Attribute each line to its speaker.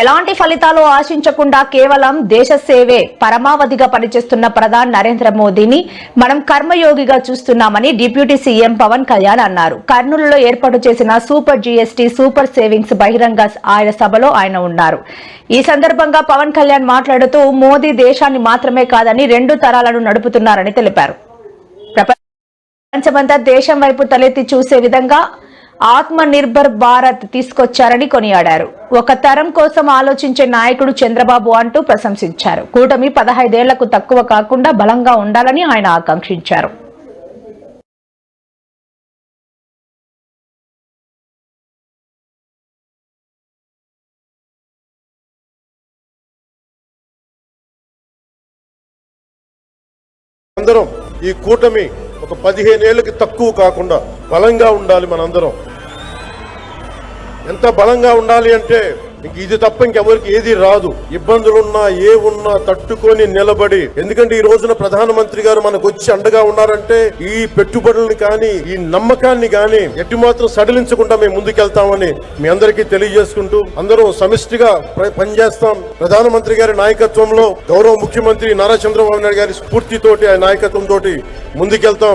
Speaker 1: ఎలాంటి ఫలితాలు ఆశించకుండా కేవలం దేశ సేవే పరమావధిగా పనిచేస్తున్న ప్రధాని నరేంద్ర మోదీని మనం కర్మయోగిగా చూస్తున్నామని డిప్యూటీ సీఎం పవన్ కళ్యాణ్ అన్నారు. కర్నూలులో ఏర్పాటు చేసిన సూపర్ జీఎస్టీ సూపర్ సేవింగ్స్ బహిరంగ ఆయన సభలో ఆయన ఉన్నారు. ఈ సందర్భంగా పవన్ కళ్యాణ్ మాట్లాడుతూ మోదీ దేశాన్ని మాత్రమే కాదని రెండు తరాలను నడుపుతున్నారని తెలిపారు. ప్రపంచమంతా దేశం వైపు తలెత్తి చూసే విధంగా ఆత్మ నిర్భర్ భారత్ తీసుకొచ్చారని కొనియాడారు. ఒక తరం కోసం ఆలోచించే నాయకుడు చంద్రబాబు అంటూ ప్రశంసించారు. కూటమి పదహైదేళ్ళకు తక్కువ కాకుండా బలంగా ఉండాలని ఆయన ఆకాంక్షించారు.
Speaker 2: అందరం ఈ కూటమి ఒక పదిహేను ఏళ్ళకి తక్కువ కాకుండా బలంగా ఉండాలి మనందరం. ఎంత బలంగా ఉండాలి అంటే నీకు ఇది తప్ప ఇంకెవరికి ఏది రాదు. ఇబ్బందులున్నా ఏ ఉన్నా తట్టుకొని నిలబడి. ఎందుకంటే ఈ రోజున ప్రధానమంత్రి గారు మనకు వచ్చి అండగా ఉన్నారంటే ఈ పెట్టుబడుల్ని కానీ ఈ నమ్మకాన్ని కానీ ఎటు మాత్రం సడలించకుండా మేము ముందుకెళ్తామని మీ అందరికీ తెలియజేసుకుంటూ అందరం సమిష్టిగా పనిచేస్తాం. ప్రధానమంత్రి గారి నాయకత్వంలో గౌరవ ముఖ్యమంత్రి నారా చంద్రబాబు నాయుడు గారి స్ఫూర్తితోటి ఆ నాయకత్వం తోటి ముందుకెళ్తాం.